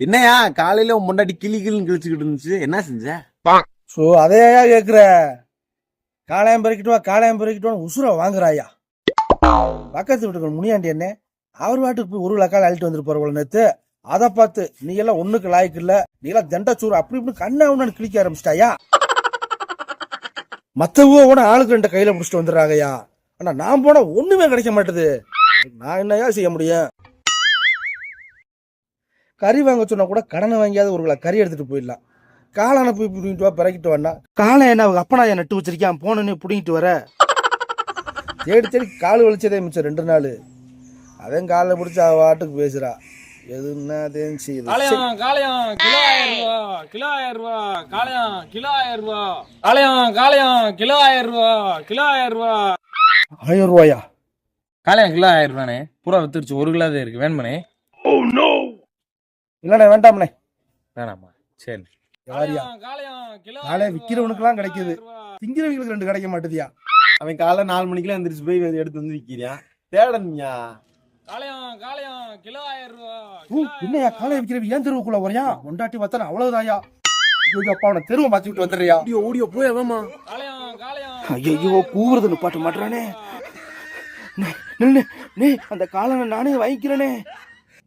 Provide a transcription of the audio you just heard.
என்னையா காலையில உன் முன்னாடி கிளி கிளின்னு கிழிச்சுக்கிட்டு இருந்துச்சு? என்ன செஞ்ச? ஸோ அதையா கேட்குற காளையம் பெருக்கிட்டு வா காளையம் பெருக்கிட்டு உசுர வாங்குறாயா பக்கத்து வீட்டுக்கு முனியாண்டி என்ன அவர் வாட்டுக்கு போய் ஒரு லக்கால் அழிட்டு வந்துட்டு போற போல நேத்து. அதை பார்த்து நீ எல்லாம் ஒண்ணுக்கு லாய்க்கு இல்ல. நீ எல்லாம் தண்டச்சூறு அப்படி இப்படி கண்ணா ஒண்ணு கிளிக்க ஆரம்பிச்சிட்டாயா மத்தவங்க கூட ஆளுக்கு ரெண்டு கையில பிடிச்சிட்டு வந்துடுறாங்கய்யா. ஆனா நான் போனா ஒண்ணுமே கிடைக்க மாட்டுது. நான் என்னய்யா செய்ய முடியும்? கறி வாங்க சொன்னா கூட கடனை வாங்கியாவது ஒரு கிலோ கறி எடுத்துட்டு போயிடலாம். காளானை போய் பிடிங்கிட்டு வா பிறக்கிட்டு வாண்ணா. காளை என்ன அவங்க அப்பனா என் நட்டு வச்சிருக்கான் போனோன்னு பிடிங்கிட்டு வர. தேடி தேடி கால் வலிச்சதே மிச்சம் ரெண்டு நாள். அதன் காலை பிடிச்சி அவ வாட்டுக்கு பேசுறா. எதுன்னா சரி. காளையம் காளையம் கிலோ ஆயிரம் ரூபா கிலோ ஆயிரம் ரூபா காளையம் கிலோ ஆயிரம் ரூபா காளையம் காளையம் கிலோ ஆயிரம் ரூபா கிலோ ஆயிரம் ரூபா. ஆயிரம் ரூபாயா? காளையம் கிலோ ஆயிரம் ரூபானே பூரா வித்துருச்சு. ஒரு கிலோ தான் இருக்கு. வேணுமனே இல்லண்ணே வேண்டாம்ண்ணே வேணாமா சரி. யாரியா? காளையம் கிலோ காளை விக்கிறவனுக்குலாம் கிடைக்குது. திங்கிறவங்களுக்கு ரெண்டு கிடைக்க மாட்டுதியா? அவன் காலைல நாலு மணிக்கெல்லாம் எந்திரிச்சு போய் எடுத்து வந்து விற்கிறான் தேடனியா கிலோ என்னையா காளை விக்கிறவ ஏன் தெருவுக்குள்ள வரையா கொண்டாட்டி பார்த்தா அவ்வளவுதாயா ஐயோ அப்பா அவனை தெருவை மாத்தி விட்டு வந்துடுறியா? ஓடியோ ஓடியோ போய் காளையம் ஐயோ கூவுறது நிப்பாட்ட மாட்டானே நில்லு நீ அந்த காலனை நானே வாங்கிக்கிறேனே.